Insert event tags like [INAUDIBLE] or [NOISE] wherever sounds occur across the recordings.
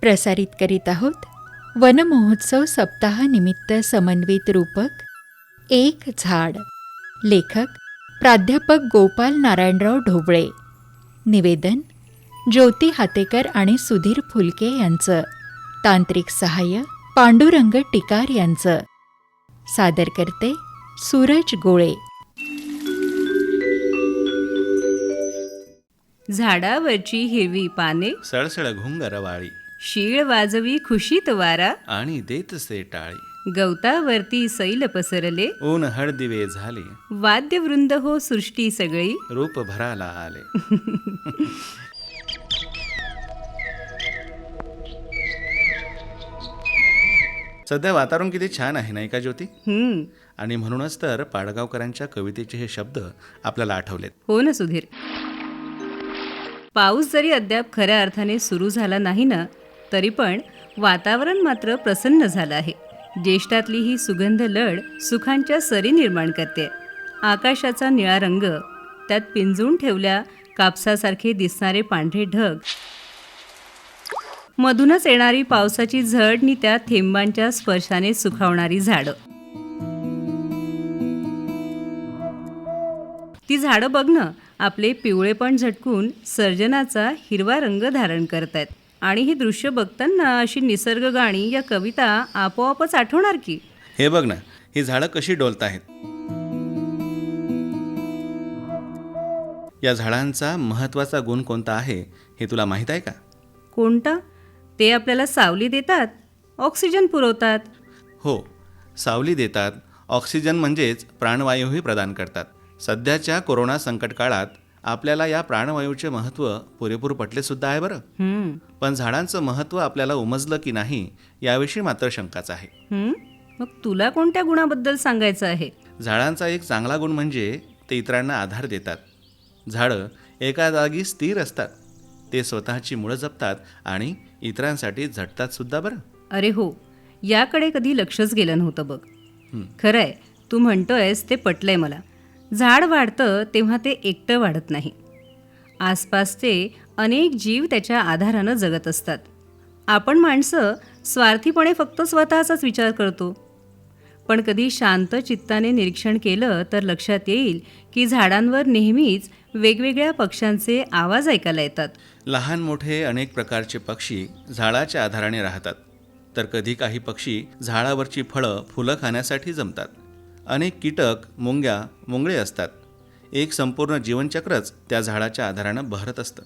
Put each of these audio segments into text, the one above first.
प्रसारित करीत आहोत वनमहोत्सव सप्ताहानिमित्त समन्वित रूपक एक झाड. लेखक प्राध्यापक गोपाल नारायणराव ढोबळे. निवेदन ज्योती हातेकर आणि सुधीर फुलके यांचं. तांत्रिक सहाय्य पांडुरंग टिकार यांचं. सादर करते सूरज गोळे. झाडावरची हिरवी पाने सळसळ घुंगरवाळी शीळ वाजवी खुशीत वारा. आणि देतसे टाळी. गवतावरती सैल पसरले. ऊन हळदिवे झाले. वाद्यवृंद हो सृष्टी सगळी. रूप भराला आले. [LAUGHS] सध्या वातावरण किती छान आहे नाही का ज्योती? हम्म. आणि म्हणूनच तर पाडगावकरांच्या कवितेचे हे शब्द आपल्याला आठवलेत. हो ना सुधीर. पाऊस जरी अद्याप खऱ्या अर्थाने सुरू झाला नाही ना तरी पण वातावरण मात्र प्रसन्न झालं आहे. ज्येष्ठातली ही सुगंध लढ सुखांच्या सरी निर्माण करते. आकाशाचा निळा रंग त्यात पिंजून ठेवल्या कापसासारखे दिसणारे पांढरे ढग. मधूनच येणारी पावसाची झड नि त्या थेंबांच्या स्पर्शाने सुखावणारी झाडं. ती झाडं बघ ना आपले पिवळेपण झटकून सर्जनाचा हिरवा रंग धारण करतायत. आणि ही दृश्य बघताना अशी निसर्ग गाणी या कविता आपोआपच आठवणार की? हे बघ ना ही झाडं कशी डोलत आहेत या झाडांचा महत्त्वाचा गुण कोणता आहे हे तुला माहीत आहे का? कोणता? ते आपल्याला सावली देतात ऑक्सिजन पुरवतात. हो सावली देतात. ऑक्सिजन म्हणजेच प्राणवायूही प्रदान करतात. सध्याच्या कोरोना संकट काळात आपल्याला या प्राणवायूचे महत्त्व पुरेपूर पटले सुद्धा आहे बरं. पण झाडांचं महत्त्व आपल्याला उमजलं की नाही याविषयी मात्र शंकाच आहे. मग तुला कोणत्या गुणाबद्दल सांगायचं आहे? झाडांचा एक चांगला गुण म्हणजे ते इतरांना आधार देतात. झाडं एका जागी स्थिर असतात. ते स्वतःची मुळं जपतात आणि इतरांसाठी झटतात सुद्धा बरं. अरे हो याकडे कधी लक्षच गेलं नव्हतं बघ. खरंय तू म्हणतोयस ते पटलंय मला. झाड वाढतं तेव्हा ते एकटं वाढत नाही. आसपासचे अनेक जीव त्याच्या आधारानं जगत असतात. आपण माणसं स्वार्थीपणे फक्त स्वतःचाच विचार करतो. पण कधी शांत चित्ताने निरीक्षण केलं तर लक्षात येईल की झाडांवर नेहमीच वेगवेगळ्या पक्ष्यांचे आवाज ऐकायला येतात. लहान मोठे अनेक प्रकारचे पक्षी झाडाच्या आधाराने राहतात. तर कधी काही पक्षी झाडावरची फळं फुलं खाण्यासाठी जमतात. अनेक कीटक मुंग्या मुंगळे असतात. एक संपूर्ण जीवनचक्रच त्या झाडाच्या आधारानं बहरत असतं.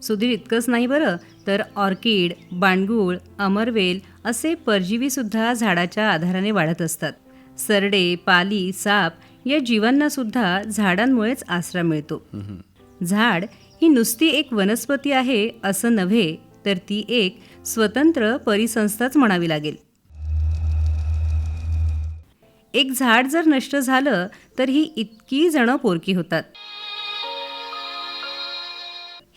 सुधीर इतकंच नाही बरं? तर ऑर्किड बांडगूळ अमरवेल असे परजीवीसुद्धा झाडाच्या आधाराने वाढत असतात. सरडे पाली साप या जीवांना सुद्धा झाडांमुळेच आसरा मिळतो. झाड ही नुसती एक वनस्पती आहे असं नव्हे तर ती एक स्वतंत्र परिसंस्थाच म्हणावी लागेल. एक झाड जर नष्ट झालं तर ही इतकी जणं पोरकी होतात.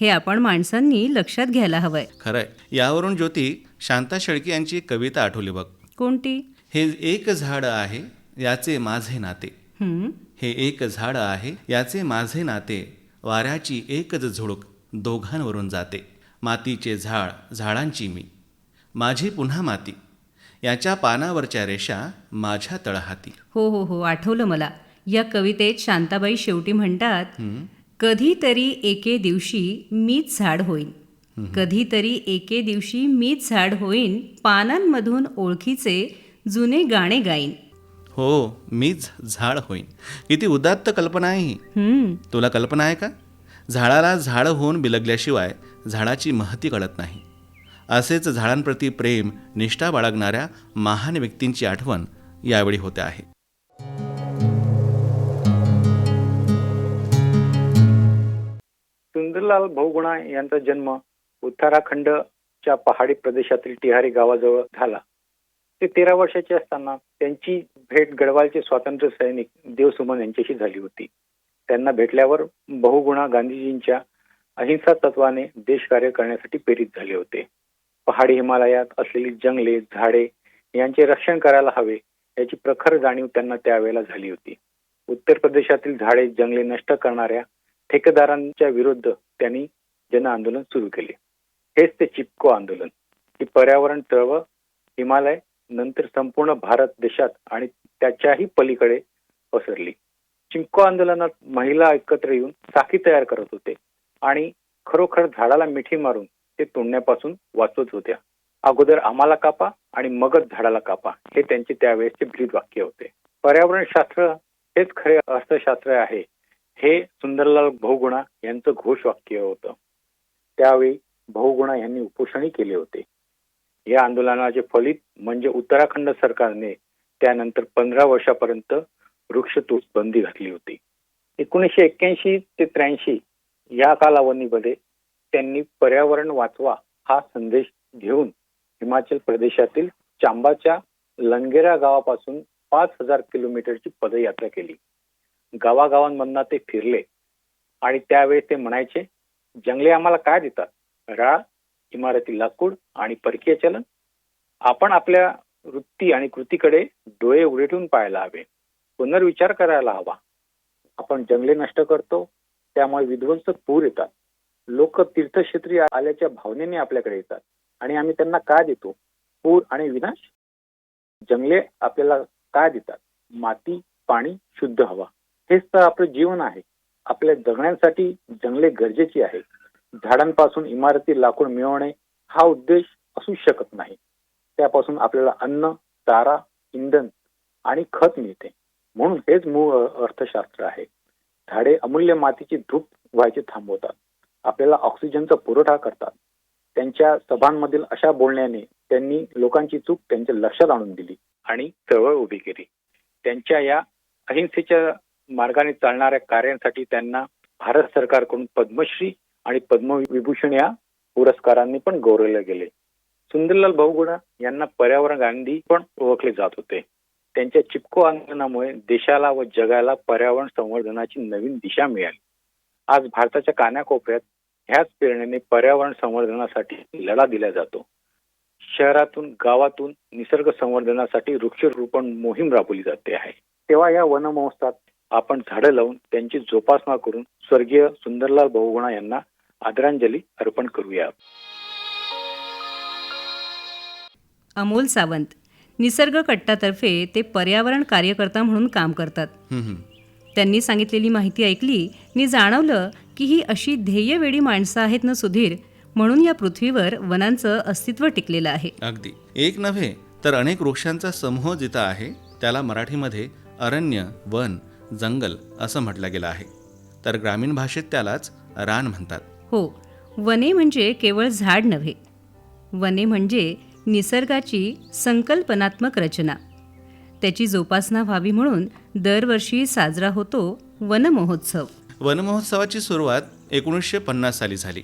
हे आपण माणसांनी लक्षात घ्यायला हवंय. खरंय. यावरून ज्योती शांता शेळके यांची कविता आठवली बघ. कोणती? हे एक झाड आहे याचे माझे नाते. हं? हे एक झाड आहे याचे माझे नाते. वाऱ्याची एकच झुळूक दोघांवरून जाते. मातीचे झाड झाडांची मी. माझी पुन्हा माती. याच्या पानावरच्या रेषा माझ्या तळहाती. हो हो हो आठवलं मला. या कवितेत शांताबाई शेवटी म्हणतात कधीतरी एके दिवशी मीच झाड होईन. कधीतरी एके दिवशी मीच झाड होईन पानांमधून ओळखीचे जुने गाणे गाईन. हो मीच झाड होईन. किती उदात्त कल्पना आहे तुला कल्पना आहे का? झाडाला झाड होऊन बिलगल्याशिवाय झाडाची महती कळत नाही. असेच झाडांप्रती प्रेम निष्ठा बाळगणाऱ्या महान व्यक्तींची आठवण यावेळी होते आहे. सुंदरलाल भाऊगुणा यांचा जन्म उत्तराखंडच्या पहाडी प्रदेशातील टिहारी गावाजवळ झाला. ते तेरा वर्षाचे असताना त्यांची भेट गडवालचे स्वातंत्र्य सैनिक देवसुमन यांच्याशी झाली होती. त्यांना भेटल्यावर बहुगुणा गांधीजींच्या अहिंसा तत्वाने देशकार्य करण्यासाठी प्रेरित झाले होते. पहाडी हिमालयात असलेली जंगले झाडे यांचे रक्षण करायला हवे याची प्रखर जाणीव त्यांना त्यावेळेला झाली होती. उत्तर प्रदेशातील झाडे जंगले नष्ट करणाऱ्या ठेकेदारांच्या विरुद्ध त्यांनी जन आंदोलन सुरू केले. हेच ते चिपको आंदोलन. ही पर्यावरण चळवळ हिमालय नंतर संपूर्ण भारत देशात आणि त्याच्याही पलीकडे पसरली. चिपको आंदोलनात महिला एकत्र येऊन साखी तयार करत होते आणि खरोखर झाडाला मिठी मारून ते तोडण्यापासून वाचवत होत्या. अगोदर आम्हाला कापा आणि मगच झाडाला कापा हे त्यांचे त्यावेळेसचे ब्रीद वाक्य होते. पर्यावरण शास्त्र हेच खरे अर्थशास्त्र आहे. हे सुंदरलाल बहुगुणा यांचं घोष वाक्य होतं. त्यावेळी बहुगुणा यांनी उपोषणही केले होते. या आंदोलनाचे फलित म्हणजे उत्तराखंड सरकारने त्यानंतर पंधरा वर्षापर्यंत वृक्षतोड बंदी घातली होती. एकोणीसशे एक्क्याऐंशी ते त्र्याऐंशी या कालावधीमध्ये त्यांनी पर्यावरण वाचवा हा संदेश घेऊन हिमाचल प्रदेशातील चांबाच्या लंगेरा गावापासून पाच हजार किलोमीटरची पदयात्रा केली. गावागावांमधनं ते फिरले आणि त्यावेळी ते म्हणायचे जंगले आम्हाला काय देतात? राळ इमारती लाकूड आणि परकीय चलन? आपण आपल्या वृत्ती आणि कृतीकडे डोळे उलटून पाहायला हवे. पुनर्विचार करायला हवा. आपण जंगले नष्ट करतो त्यामुळे विध्वंस पूर येतात. लोक तीर्थक्षेत्री आल्याच्या भावनेने आपल्याकडे येतात आणि आम्ही त्यांना काय देतो? पूर आणि विनाश? जंगले आपल्याला काय देतात? माती पाणी शुद्ध हवा. हेच तर आपलं जीवन आहे. आपल्या जगण्यासाठी जंगले गरजेची आहे झाडांपासून इमारती लाकूड मिळवणे हा उद्देश असू शकत नाही. त्यापासून आपल्याला अन्न चारा इंधन आणि खत मिळते. म्हणून हेच मूळ अर्थशास्त्र आहे. झाडे अमूल्य मातीची धूप व्हायचे थांबवतात. आपल्याला ऑक्सिजनचा पुरवठा करतात. त्यांच्या सभांमधील अशा बोलण्याने त्यांनी लोकांची चूक त्यांच्या लक्षात आणून दिली आणि चळवळ उभी केली. त्यांच्या या अहिंसेच्या मार्गाने चालणाऱ्या कार्यांसाठी त्यांना भारत सरकारकडून पद्मश्री आणि पद्मविभूषण या पुरस्कारांनी पण गौरवले गेले. सुंदरलाल बहुगुणा यांना पर्यावरण गांधी पण ओळखले जात होते. त्यांच्या चिपको आंदोलनामुळे देशाला व जगाला पर्यावरण संवर्धनाची नवीन दिशा मिळाली. आज भारताच्या कानाकोपऱ्यात ह्याच प्रेरणेने पर्यावरण संवर्धनासाठी लढा दिला जातो. शहरातून गावातून निसर्ग संवर्धनासाठी वृक्षरोपण मोहीम राबवली जाते आहे. तेव्हा या वन महोत्सवात आपण झाडं लावून त्यांची जोपासना करून स्वर्गीय सुंदरलाल बहुगुणा यांना आदरांजली अर्पण करूया. अमोल सावंत निसर्ग कट्टातर्फे ते पर्यावरण कार्यकर्ता म्हणून काम करतात. हं, हं. त्यांनी सांगितलेली माहिती ऐकली मी जाणवलं की ही अशी ध्येयवेडी माणसं आहेत ना सुधीर म्हणून या पृथ्वीवर वनांचं अस्तित्व टिकलेलं आहे. अगदी. एक नव्हे तर अनेक वृक्षांचा समूह जिथं आहे त्याला मराठीमध्ये अरण्य वन जंगल असं म्हटलं गेलं आहे. तर ग्रामीण भाषेत त्यालाच रान म्हणतात. हो वने म्हणजे केवळ झाड नव्हे. वने म्हणजे निसर्गाची संकल्पनात्मक रचना. त्याची जोपासना व्हावी म्हणून दरवर्षी साजरा होतो वन महोत्सव वनमहोत्सवाची सुरुवात एकोणीसशे पन्नास साली झाली.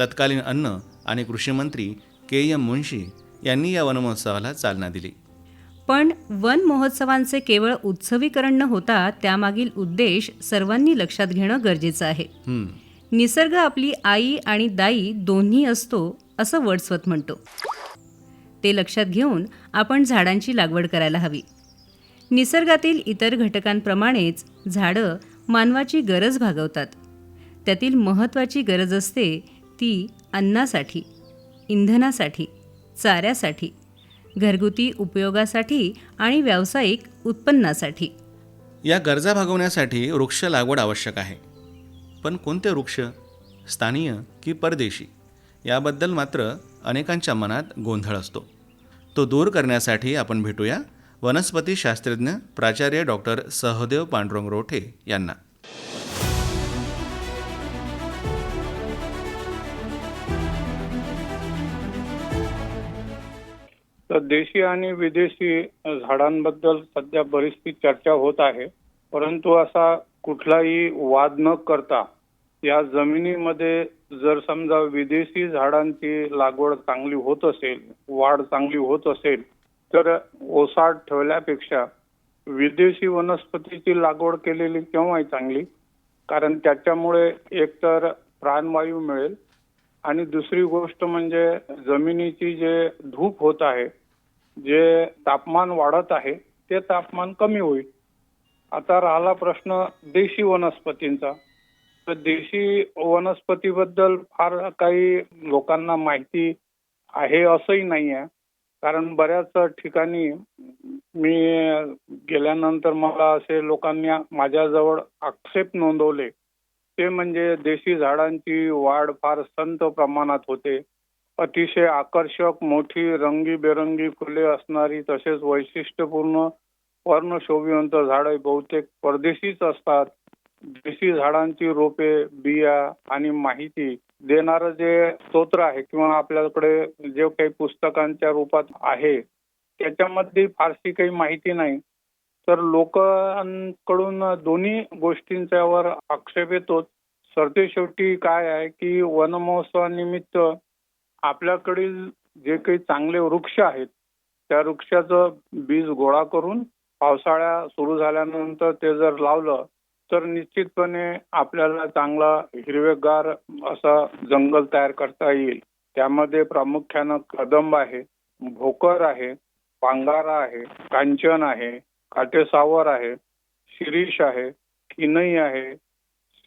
तत्कालीन अन्न आणि कृषीमंत्री के एम मुन्शी यांनी या वनमहोत्सवाला चालना दिली. पण वन महोत्सवांचे केवळ उत्सवीकरण न होता त्यामागील उद्देश सर्वांनी लक्षात घेणं गरजेचं आहे. निसर्ग आपली आई आणि दाई दोन्ही असतो असं वर्डस्वत म्हणतो. ते लक्षात घेऊन आपण झाडांची लागवड करायला हवी. निसर्गातील इतर घटकांप्रमाणेच झाडं मानवाची गरज भागवतात. त्यातील महत्त्वाची गरज असते ती अन्नासाठी इंधनासाठी चाऱ्यासाठी घरगुती उपयोगासाठी आणि व्यावसायिक उत्पन्नासाठी. या गरजा भागवण्यासाठी वृक्ष लागवड आवश्यक आहे. पण कोणते वृक्ष? स्थानीय की परदेशी? याबद्दल मात्र अनेकांच्या मनात गोंधळ असतो. तो दूर करण्यासाठी आपण भेटूया वनस्पती शास्त्रज्ञ प्राचार्य डॉक्टर सहदेव पांडुरंग रोठे यांना. तर देशी आणि विदेशी झाडांबद्दल सध्या बरीचशी चर्चा होत आहे. परंतु असा कुठलाही वाद न करता या जमिनीमध्ये जर समजा विदेशी झाडांची लागवड चांगली होत असेल वाढ चांगली होत असेल तर ओसाड ठेवल्यापेक्षा विदेशी वनस्पतीची लागवड केलेली केव्हाही चांगली? कारण त्याच्यामुळे एकतर प्राणवायू मिळेल आणि दुसरी गोष्ट म्हणजे जमिनीची जे धूप होत आहे जे तापमान वाढत आहे ते तापमान कमी होईल. आता राहिला प्रश्न देशी वनस्पतींचा. तर देशी वनस्पतीबद्दल फार काही लोकांना माहिती आहे असंही नाही आहे कारण बऱ्याच ठिकाणी मी गेल्यानंतर मला असे लोकांनी माझ्याजवळ आक्षेप नोंदवले. ते म्हणजे देशी झाडांची वाढ फार संत प्रमाणात होते. अतिशय आकर्षक मोठी रंगीबेरंगी फुले असणारी तसेच वैशिष्ट्यपूर्ण वर्णशोभिवंत झाडे बहुतेक परदेशीच असतात. देशी झाडांची रोपे बिया आणि माहिती देणारं जे स्तोत्र आहे किंवा आपल्याकडे जे काही पुस्तकांच्या रूपात आहे त्याच्यामध्ये फारशी काही माहिती नाही. तर लोकांकडून दोन्ही गोष्टींच्यावर आक्षेप येतोच सरते शेवटी काय आहे की वनमहोत्सवानिमित्त आपल्याकडील जे काही चांगले वृक्ष आहेत त्या वृक्षाचं बीज गोळा करून पावसाळ्या सुरू झाल्यानंतर ते जर लावलं तर निश्चितपणे आपल्याला चांगला हिरवेगार असा जंगल तयार करता येईल. त्यामध्ये प्रामुख्यानं कदंब आहे भोकर आहे पांगारा आहे कांचन आहे काटेसावर आहे शिरीष आहे किनई आहे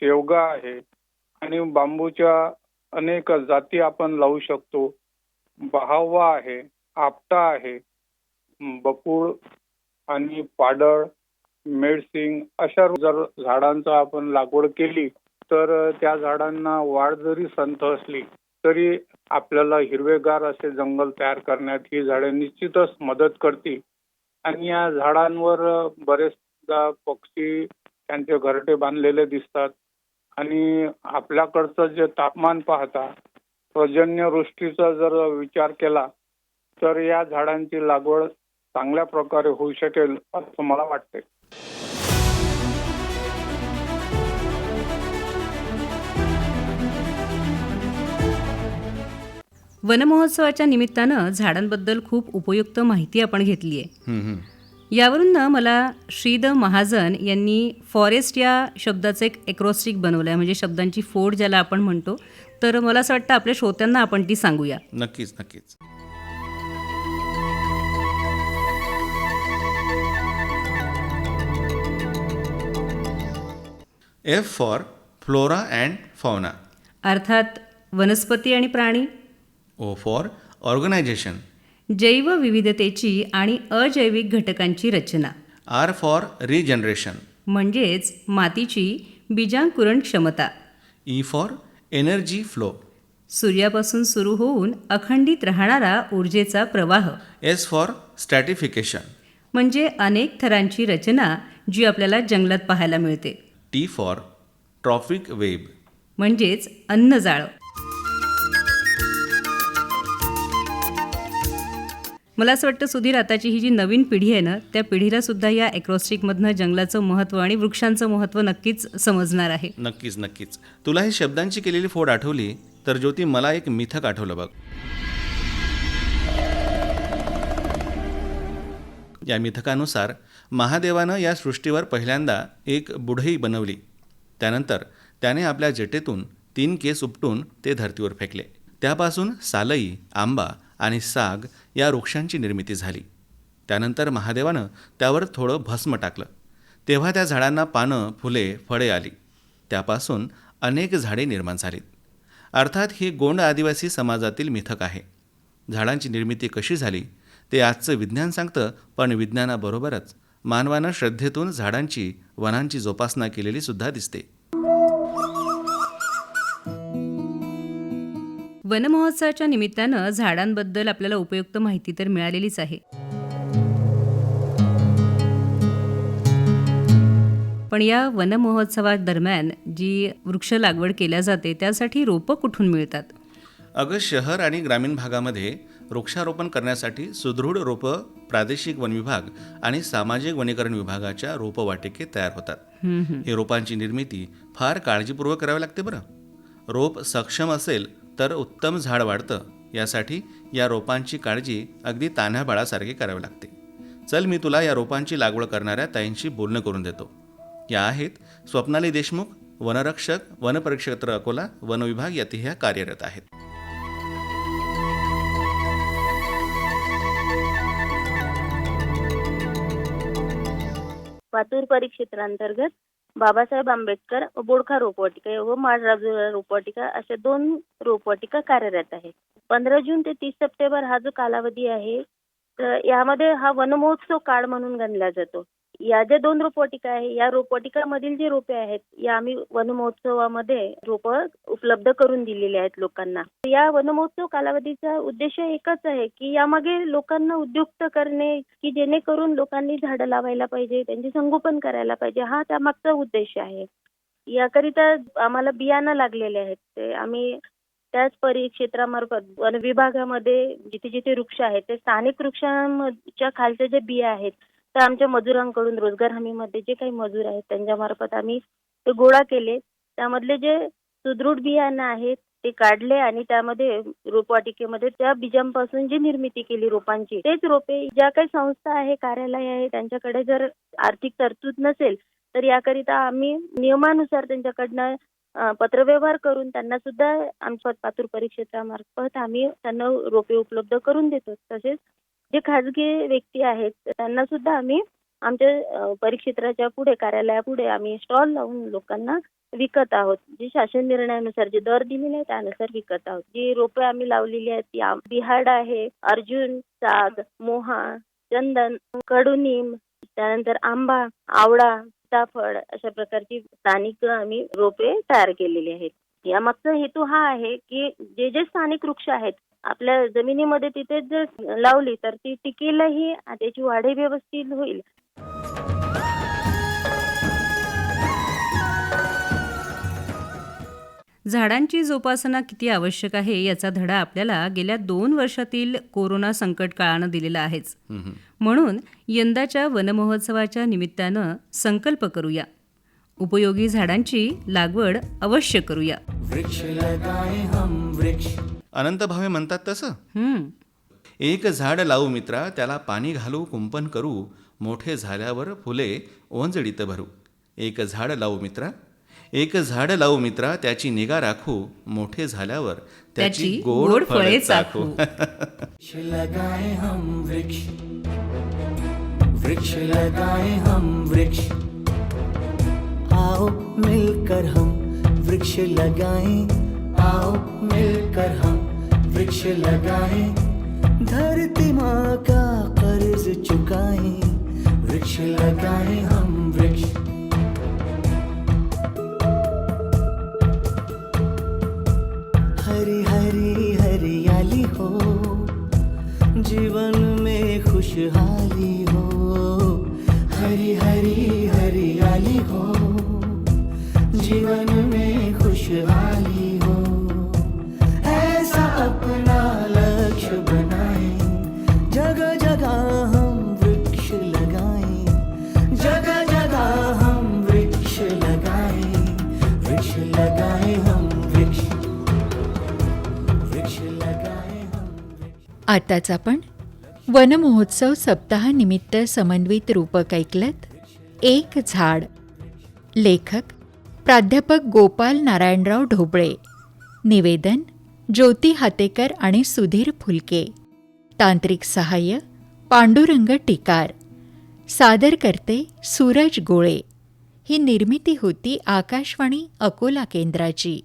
शेवगा आहे आणि बांबूच्या अनेक जाती आपण लावू शकतो. बहावा आहे आपटा आहे बकुळ आणि पाडळ मेडसिंग अशा जर झाडांचा आपण लागवड केली तर त्या झाडांना वाढ जरी संथ असली तरी आपल्याला हिरवेगार असे जंगल तयार करण्यात ही झाडे निश्चितच मदत करतील. आणि या झाडांवर बरेचदा पक्षी त्यांचे घरटे बांधलेले दिसतात. आणि आपल्याकडचं जे तापमान पाहता पर्जन्यवृष्टीचा जर विचार केला तर या झाडांची लागवड चांगल्या प्रकारे होऊ शकेल असं मला वाटते वनमहोत्सवाच्या निमित्तानं झाडांबद्दल खूप उपयुक्त माहिती आपण घेतली आहे. यावरून ना मला श्रीद महाजन यांनी फॉरेस्ट या शब्दाचं एक एक्रोस्टिक बनवलं आहे म्हणजे शब्दांची फोड ज्याला आपण म्हणतो तर मला असं वाटतं आपल्या श्रोत्यांना आपण ती सांगूया. नक्कीच नक्कीच. F for flora and fauna अर्थात वनस्पती आणि प्राणी. O for organisation. जैवविविधतेची आणि अजैविक घटकांची रचना. R for regeneration. म्हणजेच मातीची बीजांकुरण क्षमता. E for energy flow. सूर्यापासून सुरू होऊन अखंडित राहणारा ऊर्जेचा प्रवाह. एस फॉर स्टॅटिफिकेशन म्हणजे अनेक थरांची रचना जी आपल्याला जंगलात पाहायला मिळते. T for trophic web. म्हणजेच अन्नजाळं मला असं वाटतं सुधीर आताची ही जी नवीन पिढी आहे ना त्या पिढीला सुद्धा या एक्रोस्टिकमधनं जंगलाचं महत्त्व आणि वृक्षांचं महत्त्व नक्कीच समजणार आहे. नक्कीच नक्कीच. तुला हे शब्दांची केलेली फोड आठवली? तर ज्योती मला एक मिथक आठवलं बघ. या मिथकानुसार महादेवानं या सृष्टीवर पहिल्यांदा एक बुढई बनवली. त्यानंतर त्याने आपल्या जटेतून तीन केस उपटून ते धर्तीवर फेकले. त्यापासून सालई आंबा आणि साग या वृक्षांची निर्मिती झाली. त्यानंतर महादेवानं त्यावर थोडं भस्म टाकलं. तेव्हा त्या झाडांना पानं फुले फळे आली. त्यापासून अनेक झाडे निर्माण झालीत. अर्थात ही गोंड आदिवासी समाजातील मिथक आहे. झाडांची निर्मिती कशी झाली ते आजचं विज्ञान सांगतं पण विज्ञानाबरोबरच मानवानं श्रद्धेतून झाडांची वनांची जोपासना केलेली सुद्धा दिसते. वनमहोत्सवाच्या निमित्तानं झाडांबद्दल आपल्याला उपयुक्त माहिती तर मिळालेलीच आहे. पण या वनमहोत्सवादरम्यान जी वृक्ष लागवड केल्या जाते त्यासाठी रोपं कुठून मिळतात? अगं शहर आणि ग्रामीण भागामध्ये वृक्षारोपण करण्यासाठी सुदृढ रोपं प्रादेशिक वन विभाग आणि सामाजिक वनीकरण विभागाच्या रोपवाटिकेत तयार होतात. हे रोपांची निर्मिती फार काळजीपूर्वक करावी लागते बरं. रोप सक्षम असेल तर उत्तम झाड वाढतं. यासाठी या रोपांची काळजी अगदी तान्ह्या बाळासारखी करावी लागते. चल मी तुला या रोपांची लागवड करणाऱ्या ताईंशी बोलणं करून देतो. या आहेत स्वप्नाली देशमुख वनरक्षक वनपरिक्षेत्र अकोला वनविभाग विभाग ह्या कार्यरत आहेत. पातूर परिक्षेत्रांतर्गत बाबासाहेब आंबेडकर बोडखा रोपवाटिका व माळराजुरा रोपवाटिका अशा दोन रोपवाटिका कार्यरत आहेत. पंधरा जून ते तीस सप्टेंबर हा जो कालावधी आहे तर यामध्ये हा वनमहोत्सव काळ म्हणून गणला जातो. या ज्या दोन रोपवाटिका आहे या रोपवाटिकामधील जे रोपे आहेत या आम्ही वनमहोत्सवामध्ये रोप उपलब्ध करून दिलेली आहेत लोकांना. या वनमहोत्सव कालावधीचा उद्देश एकच आहे की यामागे लोकांना उद्युक्त करणे की जेणेकरून लोकांनी झाडं लावायला पाहिजे त्यांचे संगोपन करायला पाहिजे हा त्यामागचा उद्देश आहे. याकरिता आम्हाला बियाणं लागलेले आहेत. ते आम्ही त्याच परिक्षेत्रामार्फत वन विभागामध्ये जिथे जिथे वृक्ष आहेत ते स्थानिक वृक्षांच्या खालच्या जे बिया आहेत तर आमच्या मजुरांकडून रोजगार हमीमध्ये जे काही मजूर आहेत त्यांच्यामार्फत आम्ही ते गोळा केले. त्यामधले जे सुदृढ बियाणं आहेत ते काढले आणि त्यामध्ये रोपवाटिकेमध्ये त्या बीजांपासून जी निर्मिती केली रोपांची तेच रोपे ज्या काही संस्था आहे कार्यालय आहे त्यांच्याकडे जर आर्थिक तरतूद नसेल तर याकरिता आम्ही नियमानुसार त्यांच्याकडनं पत्रव्यवहार करून त्यांना सुद्धा आमच्या पातूर परिक्षेत्रामार्फत आम्ही त्यांना रोपे उपलब्ध करून देतो. तसेच जे खाजगी व्यक्ती आहेत त्यांना सुद्धा आम्ही आमच्या परिक्षेत्राच्या पुढे कार्यालयापुढे आम्ही स्टॉल लावून लोकांना विकत आहोत. जे शासन निर्णयानुसार जे दर दिलेले आहे त्यानुसार विकत आहोत. जी रोपे आम्ही लावलेली आहेत ती बिहाड आहे अर्जुन साग मोहा चंदन कडुनिंब त्यानंतर आंबा आवळा सीताफळ अशा प्रकारची स्थानिक आम्ही रोपे तयार केलेली आहेत. यामागचा हेतू हा आहे की जे जे स्थानिक वृक्ष आहेत आपल्या जमिनीमध्ये तिथे जर लावली तर ती टिकेलही आणि त्याची वाढही व्यवस्थित होईल. झाडांची जोपासना किती आवश्यक आहे याचा धडा आपल्याला गेल्या दोन वर्षातील कोरोना संकट काळानं दिलेला आहेच. म्हणून यंदाच्या वनमहोत्सवाच्या निमित्तानं संकल्प करूया. उपयोगी झाडांची लागवड अवश्य करूया. अनंत भावे म्हणतात तसं. हम्म. एक झाड लावू मित्रा त्याला पाणी घालू कुंपण करू मोठे झाल्यावर फुले ओंजळीत भरू. एक झाड लावू मित्रा एक झाड लावू मित्रा त्याची निगा राखू मोठे झाल्यावर त्याची गोड फळे चाखू. वृक्ष लगाए हम वृक्ष वृक्ष लगाए हम वृक्ष। आओ मिलकर हम वृक्ष लगाएं आओ मिलकर हम वृक्ष लगाए धरती माँ का कर्ज चुकाएं वृक्ष लगाए हम। आताच आपण वनमहोत्सव सप्ताहानिमित्त समन्वित रूपक ऐकलत एक झाड. लेखक प्राध्यापक गोपाल नारायणराव ढोबळे. निवेदन ज्योती हातेकर आणि सुधीर फुलके. तांत्रिक सहाय्य पांडुरंग टिकार. सादर करते सूरज गोळे. ही निर्मिती होती आकाशवाणी अकोला केंद्राची.